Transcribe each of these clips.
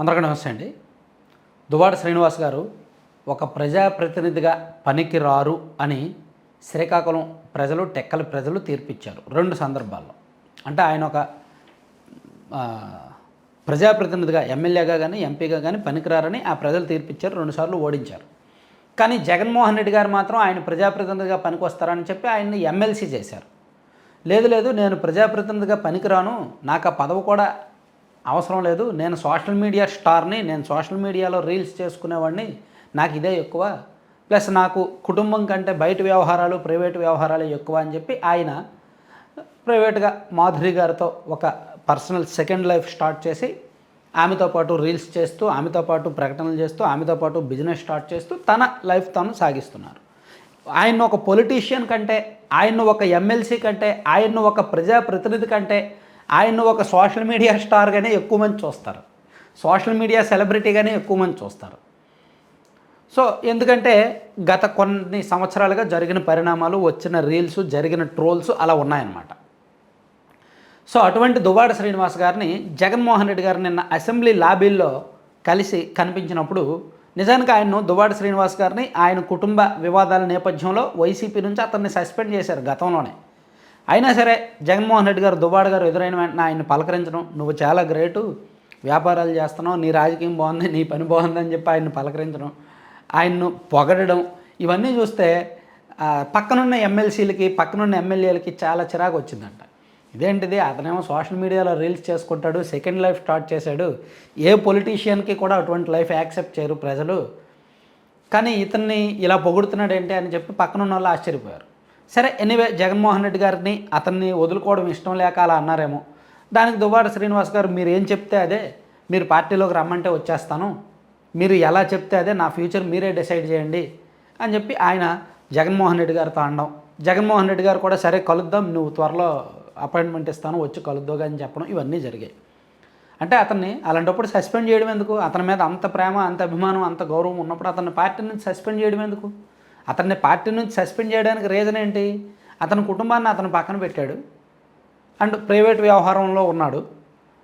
అందరికీ నమస్తే అండి. దువాడ శ్రీనివాస్ గారు ఒక ప్రజాప్రతినిధిగా పనికి రారు అని శ్రీకాకుళం ప్రజలు టెక్కల ప్రజలు తీర్పిచ్చారు రెండు సందర్భాల్లో. అంటే ఆయన ఒక ప్రజాప్రతినిధిగా ఎమ్మెల్యేగా కానీ ఎంపీగా కానీ పనికిరారని ఆ ప్రజలు తీర్పిచ్చారు రెండుసార్లు ఓడించారు. కానీ జగన్మోహన్ రెడ్డి గారు మాత్రం ఆయన ప్రజాప్రతినిధిగా పనికొస్తారని చెప్పి ఆయన్ని ఎమ్మెల్సీ చేశారు. లేదు లేదు నేను ప్రజాప్రతినిధిగా పనికిరాను నాకు ఆ పదవి కూడా అవసరం లేదు. నేను సోషల్ మీడియా స్టార్ని నేను సోషల్ మీడియాలో రీల్స్ చేసుకునేవాడిని. నాకు ఇదే ఎక్కువ. ప్లస్ నాకు కుటుంబం కంటే బయట వ్యవహారాలు ప్రైవేట్ వ్యవహారాలు ఎక్కువ అని చెప్పి ఆయన ప్రైవేట్గా మాధురి గారితో ఒక పర్సనల్ సెకండ్ లైఫ్ స్టార్ట్ చేసి ఆమెతో పాటు రీల్స్ చేస్తూ ఆమెతో పాటు ప్రకటనలు చేస్తూ ఆమెతో పాటు బిజినెస్ స్టార్ట్ చేస్తూ తన లైఫ్ తాను సాగిస్తున్నారు. ఆయన ఒక పొలిటీషియన్ కంటే ఆయన్ను ఒక ఎమ్మెల్సీ కంటే ఆయన్ను ఒక ప్రజాప్రతినిధి కంటే ఆయన్ను ఒక సోషల్ మీడియా స్టార్గానే ఎక్కువ మంది చూస్తారు. సోషల్ మీడియా సెలబ్రిటీగానే ఎక్కువ మంది చూస్తారు. సో ఎందుకంటే గత కొన్ని సంవత్సరాలుగా జరిగిన పరిణామాలు వచ్చిన రీల్స్ జరిగిన ట్రోల్స్ అలా ఉన్నాయన్నమాట. సో అటువంటి దువ్వాడ శ్రీనివాస్ గారిని జగన్మోహన్ రెడ్డి గారు నిన్న అసెంబ్లీ లాబీల్లో కలిసి కనిపించినప్పుడు నిజానికి ఆయన్ను దువ్వాడ శ్రీనివాస్ గారిని ఆయన కుటుంబ వివాదాల నేపథ్యంలో వైసీపీ నుంచి అతన్ని సస్పెండ్ చేశారు గతంలోనే. అయినా సరే జగన్మోహన్ రెడ్డి గారు దుబాడు గారు ఎదురైన వెంటనే ఆయన్ని పలకరించడం నువ్వు చాలా గ్రేటు వ్యాపారాలు చేస్తున్నావు నీ రాజకీయం బాగుంది నీ పని బాగుంది అని చెప్పి ఆయన్ని పలకరించడం ఆయన్ను పొగడడం ఇవన్నీ చూస్తే పక్కనున్న ఎమ్మెల్సీలకి పక్కనున్న ఎమ్మెల్యేలకి చాలా చిరాకు వచ్చిందంట. ఇదేంటిది? అతనేమో సోషల్ మీడియాలో రీల్స్ చేసుకుంటాడు సెకండ్ లైఫ్ స్టార్ట్ చేశాడు. ఏ పొలిటీషియన్కి కూడా అటువంటి లైఫ్ యాక్సెప్ట్ చేయరు ప్రజలు. కానీ ఇతన్ని ఇలా పొగుడుతున్నాడు ఏంటి అని చెప్పి పక్కన ఉన్న వాళ్ళు ఆశ్చర్యపోయారు. సరే ఎనీవే జగన్మోహన్ రెడ్డి గారిని అతన్ని వదులుకోవడం ఇష్టం లేక అలా అన్నారేమో. దానికి దువ్వాడ శ్రీనివాస్ గారు మీరు ఏం చెప్తే అదే? మీరు పార్టీలోకి రమ్మంటే వచ్చేస్తాను. మీరు ఎలా చెప్తే అదే? నా ఫ్యూచర్ మీరే డిసైడ్ చేయండి. అని చెప్పి ఆయన జగన్మోహన్ రెడ్డి గారితో అనడం. జగన్మోహన్ రెడ్డి గారు కూడా సరే కలుద్దాం. నువ్వు త్వరలో అపాయింట్మెంట్ ఇస్తాను. వచ్చి కలుద్దాగా అని చెప్పడం ఇవన్నీ జరిగాయి. అంటే అతన్ని అలాంటప్పుడు సస్పెండ్ చేయడం ఎందుకు? అతని మీద అంత ప్రేమ అంత అభిమానం అంత గౌరవం ఉన్నప్పుడు అతన్ని పార్టీ నుంచి సస్పెండ్ చేయడం ఎందుకు? అతన్ని పార్టీ నుంచి సస్పెండ్ చేయడానికి రీజన్ ఏంటి? అతని కుటుంబాన్ని అతను పక్కన పెట్టాడు. అండ్ ప్రైవేట్ వ్యవహారంలో ఉన్నాడు.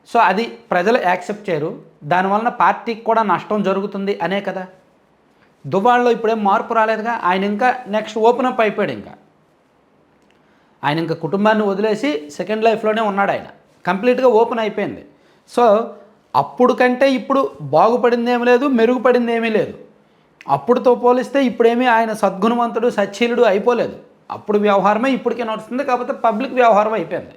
సో అది ప్రజలు యాక్సెప్ట్ చేయరు. దానివలన పార్టీకి కూడా నష్టం జరుగుతుంది అనే కదా. దుబాయ్లో ఇప్పుడేం మార్పు రాలేదుగా. ఆయన ఇంకా నెక్స్ట్ ఓపెన్ అప్ అయిపోయాడు ఇంకా. ఆయన ఇంకా కుటుంబాన్ని వదిలేసి సెకండ్ లైఫ్లోనే ఉన్నాడు ఆయన. కంప్లీట్గా ఓపెన్ అయిపోయింది. సో అప్పుడు కంటే ఇప్పుడు బాగుపడింది ఏమీ లేదు మెరుగుపడింది ఏమీ లేదు. అప్పుడుతో పోలిస్తే ఇప్పుడేమీ ఆయన సద్గుణవంతుడు సచ్చీలుడు అయిపోలేదు. అప్పుడు వ్యవహారమే ఇప్పటికే నడుస్తుంది కాకపోతే పబ్లిక్ వ్యవహారం అయిపోయింది.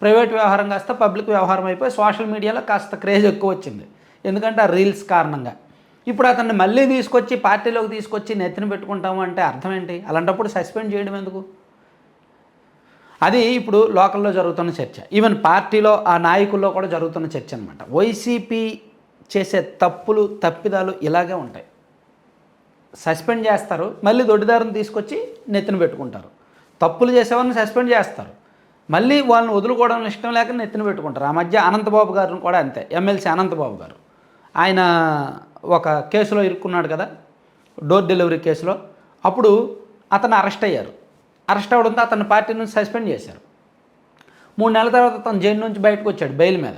ప్రైవేట్ వ్యవహారం కాస్త పబ్లిక్ వ్యవహారం అయిపోయి సోషల్ మీడియాలో కాస్త క్రేజ్ ఎక్కువ వచ్చింది. ఎందుకంటే ఆ రీల్స్ కారణంగా. ఇప్పుడు అతన్ని మళ్ళీ తీసుకొచ్చి పార్టీలోకి తీసుకొచ్చి నెత్తిన పెట్టుకుంటాము అంటే అర్థం ఏంటి? అలాంటప్పుడు సస్పెండ్ చేయడం ఎందుకు? అది ఇప్పుడు లోకల్లో జరుగుతున్న చర్చ. ఈవెన్ పార్టీలో ఆ నాయకుల్లో కూడా జరుగుతున్న చర్చ అనమాట వైసీపీ చేసే తప్పులు తప్పిదాలు ఇలాగే ఉంటాయి. సస్పెండ్ చేస్తారు. మళ్ళీ దొడ్డిదారుని తీసుకొచ్చి నెత్తిన పెట్టుకుంటారు. తప్పులు చేసేవారిని సస్పెండ్ చేస్తారు. మళ్ళీ వాళ్ళని వదులుకోవడం ఇష్టం లేక నెత్తిన పెట్టుకుంటారు. ఆ మధ్య అనంతబాబు గారిని కూడా అంతే. ఎమ్మెల్సీ అనంతబాబు గారు. ఆయన ఒక కేసులో ఇరుక్కున్నాడు కదా డోర్ డెలివరీ కేసులో. అప్పుడు అతను అరెస్ట్ అయ్యారు. అరెస్ట్ అవడంతో అతని పార్టీ నుంచి సస్పెండ్ చేశారు. మూడు నెలల తర్వాత అతను జైలు నుంచి బయటకు వచ్చాడు బెయిల్ మీద.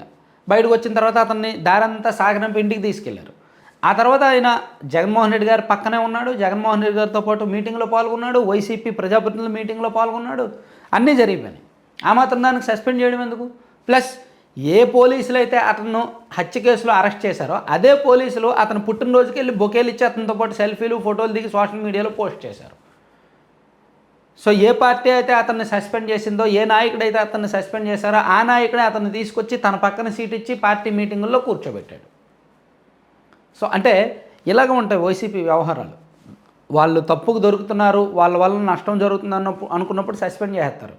బయటకు వచ్చిన తర్వాత అతన్ని దారంతా సాగనంపి ఇంటికి తీసుకెళ్ళారు. ఆ తర్వాత ఆయన జగన్మోహన్ రెడ్డి గారు పక్కనే ఉన్నాడు. జగన్మోహన్ రెడ్డి గారితో పాటు మీటింగ్లో పాల్గొన్నాడు. వైసీపీ ప్రజాప్రతినిధుల మీటింగ్లో పాల్గొన్నాడు. అన్నీ జరిగిపోయినాయి. ఆ మాత్రం దానికి సస్పెండ్ చేయడం ఎందుకు? ప్లస్ ఏ పోలీసులు అయితే అతను హత్య కేసులో అరెస్ట్ చేశారో అదే పోలీసులు అతను పుట్టినరోజుకి వెళ్ళి బొకేలు ఇచ్చి అతనితో పాటు సెల్ఫీలు ఫోటోలు దిగి సోషల్ మీడియాలో పోస్ట్ చేశారు. సో ఏ పార్టీ అయితే అతన్ని సస్పెండ్ చేసిందో ఏ నాయకుడైతే అతన్ని సస్పెండ్ చేశారో ఆ నాయకుడే అతన్ని తీసుకొచ్చి తన పక్కన సీట్ ఇచ్చి పార్టీ మీటింగుల్లో కూర్చోబెట్టాడు. సో అంటే ఇలాగ ఉంటాయి వైసీపీ వ్యవహారాలు. వాళ్ళు తప్పుకు దొరుకుతున్నారు వాళ్ళ వల్ల నష్టం జరుగుతుంది అన్నప్పుడు అనుకున్నప్పుడు సస్పెండ్ చేస్తారు.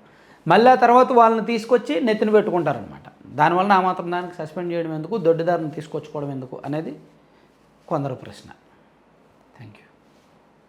మళ్ళీ ఆ తర్వాత వాళ్ళని తీసుకొచ్చి నెత్తిన పెట్టుకుంటారనమాట దానివల్ల ఆ మాత్రం దానికి సస్పెండ్ చేయడం ఎందుకు దొడ్డిదారిని తీసుకొచ్చుకోవడం ఎందుకు అనేది కొందరు ప్రశ్న.